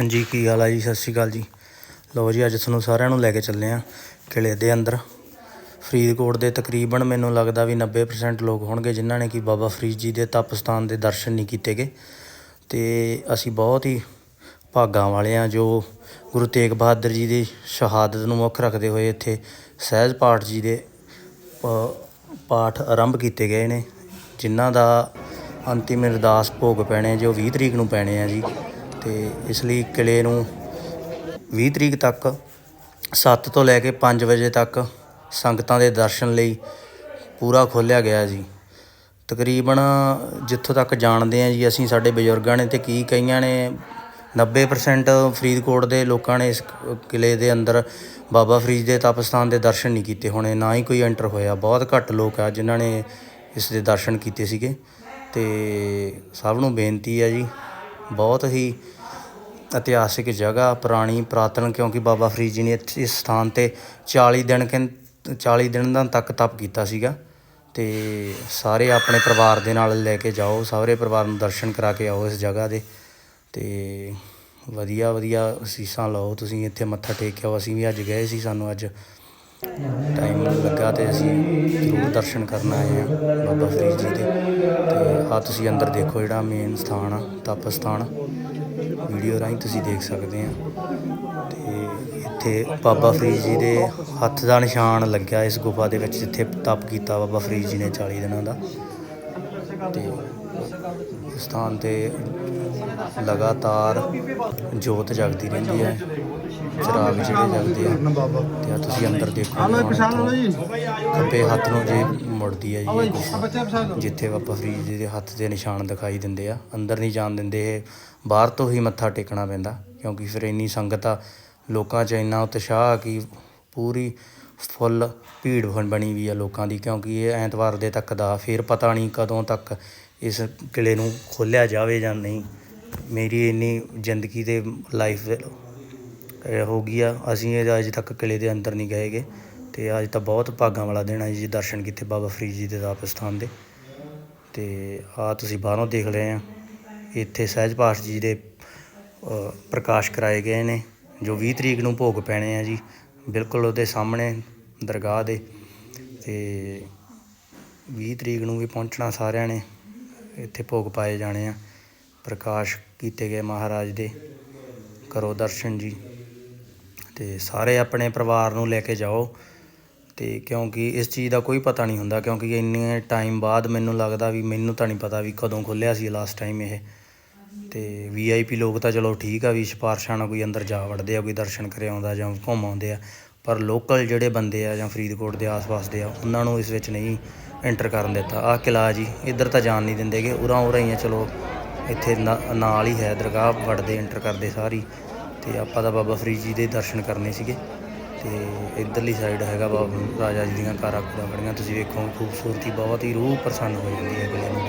ਹਾਂਜੀ, ਕੀ ਹਾਲ ਆ ਜੀ? ਸਤਿ ਸ਼੍ਰੀ ਅਕਾਲ ਜੀ। ਲਓ ਜੀ, ਅੱਜ ਤੁਹਾਨੂੰ ਸਾਰਿਆਂ ਨੂੰ ਲੈ ਕੇ ਚੱਲੇ ਆ ਕਿਲੇ ਦੇ ਅੰਦਰ। ਫਰੀਦਕੋਟ ਦੇ ਤਕਰੀਬਨ ਮੈਨੂੰ ਲੱਗਦਾ ਵੀ 90% ਲੋਕ ਹੋਣਗੇ ਜਿਨ੍ਹਾਂ ਨੇ ਕਿ ਬਾਬਾ ਫਰੀਦ ਜੀ ਦੇ ਤਪ ਸਥਾਨ ਦੇ ਦਰਸ਼ਨ ਨਹੀਂ ਕੀਤੇ ਗਏ। ਤੇ ਅਸੀਂ ਬਹੁਤ ਹੀ ਭਾਗਾਂ ਵਾਲੇ ਆ ਜੋ ਗੁਰੂ ਤੇਗ ਬਹਾਦਰ ਜੀ ਦੀ ਸ਼ਹਾਦਤ ਨੂੰ ਮੁੱਖ ਰੱਖਦੇ ਹੋਏ ਇੱਥੇ ਸਹਿਜ ਪਾਠ ਜੀ ਦੇ ਪ- ਪਾਠ ਆਰੰਭ ਕੀਤੇ ਗਏ ਨੇ, ਜਿਨ੍ਹਾਂ ਦਾ ਅੰਤਿਮ ਅਰਦਾਸ ਭੋਗ ਪੈਣੇ ਜੋ 20 ਤਰੀਕ ਨੂੰ ਪੈਣੇ ਆ ਜੀ। ਤੇ ਇਸ ਲਈ ਕਿਲੇ ਨੂੰ 20 ਤਰੀਕ ਤੱਕ 7 ਤੋਂ ਲੈ ਕੇ 5 ਵਜੇ ਤੱਕ ਸੰਗਤਾਂ ਦੇ ਦਰਸ਼ਨ ਲਈ ਪੂਰਾ ਖੋਲ੍ਹਿਆ ਗਿਆ ਜੀ। ਤਕਰੀਬਨ ਜਿੱਥੋਂ ਤੱਕ ਜਾਣਦੇ ਆ ਜੀ, ਅਸੀਂ ਸਾਡੇ ਬਜ਼ੁਰਗਾਂ ਨੇ ਤੇ ਕੀ ਕਈਆਂ ਨੇ 90% ਫਰੀਦਕੋਟ ਦੇ ਲੋਕਾਂ ਨੇ ਇਸ ਕਿਲੇ ਦੇ ਅੰਦਰ ਬਾਬਾ ਫਰੀਦ ਦੇ ਤਪ ਸਥਾਨ ਦੇ ਦਰਸ਼ਨ ਨਹੀਂ ਕੀਤੇ ਹੋਣੇ, ਨਾ ਹੀ ਕੋਈ ਐਂਟਰ ਹੋਇਆ। ਬਹੁਤ ਘੱਟ ਲੋਕ ਆ ਜਿਨ੍ਹਾਂ ਨੇ ਇਸ ਦੇ ਦਰਸ਼ਨ ਕੀਤੇ ਸੀਗੇ। ਤੇ ਸਭ ਨੂੰ ਬੇਨਤੀ ਹੈ ਜੀ ਬਹੁਤ ਹੀ ਇਤਿਹਾਸਿਕ ਜਗ੍ਹਾ, ਪੁਰਾਣੀ, ਪੁਰਾਤਨ, ਕਿਉਂਕਿ ਬਾਬਾ ਫਰੀਦ ਜੀ ਨੇ ਇਸ ਸਥਾਨ ਤੇ 40 ਦਿਨ ਕਹਿੰ 40 ਦਿਨ ਦਾ ਤੱਕ ਤਪ ਕੀਤਾ ਸੀਗਾ। ਤੇ ਸਾਰੇ ਆਪਣੇ ਪਰਿਵਾਰ ਦੇ ਨਾਲ ਲੈ ਕੇ ਜਾਓ, ਸਾਰੇ ਪਰਿਵਾਰ ਨੂੰ ਦਰਸ਼ਨ ਕਰਾ ਕੇ ਆਓ ਇਸ ਜਗ੍ਹਾ ਦੇ। ਤੇ ਵਧੀਆ ਵਧੀਆ ਅਸੀਸਾਂ ਲਓ ਤੁਸੀਂ, ਇੱਥੇ ਮੱਥਾ ਟੇਕ ਕੇ ਆਓ। ਅਸੀਂ ਵੀ ਅੱਜ ਗਏ ਸੀ, ਸਾਨੂੰ ਅੱਜ ਟਾਈਮ ਲੱਗਾ ਤੇ ਅਸੀਂ ਜ਼ਰੂਰ ਦਰਸ਼ਨ ਕਰਨ ਆਏ ਆ ਬਾਬਾ ਫਰੀਦ ਜੀ ਦੇ। ਆ ਤੁਸੀਂ ਅੰਦਰ ਦੇਖੋ ਜਿਹੜਾ ਮੇਨ ਸਥਾਨ ਆ ਤਪ ਸਥਾਨ ਵੀਡੀਓ ਰਾਹੀਂ ਤੁਸੀਂ ਦੇਖ ਸਕਦੇ ਆ। ਤੇ ਇੱਥੇ ਬਾਬਾ ਫਰੀਦ ਜੀ ਦੇ ਹੱਥ ਦਾ ਨਿਸ਼ਾਨ ਲੱਗਿਆ ਇਸ ਗੁਫਾ ਦੇ ਵਿੱਚ ਜਿੱਥੇ ਤਪ ਕੀਤਾ ਬਾਬਾ ਫਰੀਦ ਜੀ ਨੇ 40 ਦਿਨਾਂ ਦਾ। ਤੇ ਸਥਾਨ ਤੇ ਲਗਾਤਾਰ ਜੋਤ ਜਗਦੀ ਰਹਿੰਦੀ ਹੈ ਚਿਰਾਗ ਜਿਹੜੇ ਜਗਦੇ ਆ। ਤੇ ਆ ਤੁਸੀਂ ਅੰਦਰ ਦੇਖੋ ਖੱਬੇ ਹੱਥ ਨੂੰ ਜੇ ਮੁੜਦੀ ਹੈ ਜੀ ਇਹ ਜਿੱਥੇ ਬਾਬਾ ਫਰੀਦ ਜੀ ਦੇ ਹੱਥ ਦੇ ਨਿਸ਼ਾਨ ਦਿਖਾਈ ਦਿੰਦੇ ਆ ਅੰਦਰ ਨਹੀਂ ਜਾਣ ਦਿੰਦੇ ਇਹ ਬਾਹਰ ਤੋਂ ਹੀ ਮੱਥਾ ਟੇਕਣਾ ਪੈਂਦਾ ਕਿਉਂਕਿ ਫਿਰ ਇੰਨੀ ਸੰਗਤ ਆ ਲੋਕਾਂ 'ਚ ਇੰਨਾ ਉਤਸ਼ਾਹ ਆ ਕਿ ਪੂਰੀ ਫੁੱਲ ਭੀੜ ਬਣ- ਬਣੀ ਵੀ ਆ ਲੋਕਾਂ ਦੀ ਕਿਉਂਕਿ ਇਹ ਐਤਵਾਰ ਦੇ ਤੱਕ ਦਾ ਫਿਰ ਪਤਾ ਨਹੀਂ ਕਦੋਂ ਤੱਕ ਇਸ ਕਿਲੇ ਨੂੰ ਖੋਲ੍ਹਿਆ ਜਾਵੇ ਜਾਂ ਨਹੀਂ। ਮੇਰੀ ਇੰਨੀ ਜ਼ਿੰਦਗੀ ਦੇ ਲਾਈਫ ਹੋ ਗਈ ਆ ਅਸੀਂ ਇਹ ਅਜੇ ਤੱਕ ਕਿਲੇ ਦੇ ਅੰਦਰ ਨਹੀਂ ਗਏਗੇ ਤੇ ਅੱਜ ਤਾਂ ਬਹੁਤ ਭਾਗਾਂ ਵਾਲਾ ਦਿਨ ਹੈ ਜੀ, ਦਰਸ਼ਨ ਕੀਤੇ ਬਾਬਾ ਫਰੀਦ ਜੀ ਦੇ ਤਪ ਸਥਾਨ ਦੇ। ਤੇ ਆ ਤੁਸੀਂ ਬਾਹਰੋਂ ਦੇਖ ਰਹੇ ਆ, ਇੱਥੇ ਸਹਿਜ ਪਾਠ ਜੀ ਦੇ ਪ੍ਰਕਾਸ਼ ਕਰਾਏ ਗਏ ਨੇ, ਜੋ 20 ਤਰੀਕ ਨੂੰ ਭੋਗ ਪੈਣੇ ਆ ਜੀ, ਬਿਲਕੁਲ ਉਹਦੇ ਸਾਹਮਣੇ ਦਰਗਾਹ ਦੇ। ਤੇ 20 ਤਰੀਕ ਨੂੰ ਵੀ ਪਹੁੰਚਣਾ ਸਾਰਿਆਂ ਨੇ, ਇੱਥੇ ਭੋਗ ਪਾਏ ਜਾਣੇ ਆ, ਪ੍ਰਕਾਸ਼ ਕੀਤੇ ਗਏ ਮਹਾਰਾਜ ਦੇ, ਕਰੋ ਦਰਸ਼ਨ ਜੀ। ਤੇ ਸਾਰੇ ਆਪਣੇ ਪਰਿਵਾਰ ਨੂੰ ਲੈ ਕੇ ਜਾਓ ਅਤੇ ਕਿਉਂਕਿ ਇਸ ਚੀਜ਼ ਦਾ ਕੋਈ ਪਤਾ ਨਹੀਂ ਹੁੰਦਾ, ਕਿਉਂਕਿ ਇੰਨੇ ਟਾਈਮ ਬਾਅਦ ਮੈਨੂੰ ਲੱਗਦਾ ਵੀ ਮੈਨੂੰ ਤਾਂ ਨਹੀਂ ਪਤਾ ਵੀ ਕਦੋਂ ਖੁੱਲਿਆ ਸੀ ਲਾਸਟ ਟਾਈਮ ਇਹ। ਅਤੇ ਵੀ ਆਈ ਪੀ ਲੋਕ ਤਾਂ ਚਲੋ ਠੀਕ ਆ ਵੀ ਸਿਫਾਰਸ਼ਾਂ ਨਾਲ ਕੋਈ ਅੰਦਰ ਜਾ ਵੜਦੇ ਆ, ਕੋਈ ਦਰਸ਼ਨ ਕਰੇ ਆਉਂਦਾ ਜਾਂ ਘੁੰਮ ਆਉਂਦੇ ਆ, ਪਰ ਲੋਕਲ ਜਿਹੜੇ ਬੰਦੇ ਆ ਜਾਂ ਫਰੀਦਕੋਟ ਦੇ ਆਸ-ਪਾਸ ਦੇ ਆ, ਉਹਨਾਂ ਨੂੰ ਇਸ ਵਿੱਚ ਨਹੀਂ ਐਂਟਰ ਕਰਨ ਦਿੱਤਾ। ਆਹ ਕਿਲਾ ਜੀ, ਇੱਧਰ ਤਾਂ ਜਾਣ ਨਹੀਂ ਦਿੰਦੇਗੇ ਉਰਾਂ ਉਰਾਂ ਹੀ ਆ ਚਲੋ, ਇੱਥੇ ਨਾ- ਨਾਲ ਹੀ ਹੈ ਦਰਗਾਹ, ਵੜਦੇ ਐਂਟਰ ਕਰਦੇ ਸਾਰੀ। ਤੇ ਆਪਾਂ ਤਾਂ ਬਾਬਾ ਫਰੀਦ ਜੀ ਦੇ ਦਰਸ਼ਨ ਕਰਨੇ ਸੀਗੇ। ਤੇ ਇਧਰਲੀ ਸਾਈਡ ਹੈਗਾ ਬਾਬਾ ਰਾਜਾ ਜੀ ਦੀਆਂ ਕਾਰਾਂ ਕੂਰਾਂ ਖੜੀਆਂ ਤੁਸੀਂ ਵੇਖੋ, ਖੂਬਸੂਰਤੀ, ਬਹੁਤ ਹੀ ਰੂਹ ਪ੍ਰਸੰਨ ਹੋ ਜਾਂਦੀ ਹੈ ਅਗਲੇ ਨੂੰ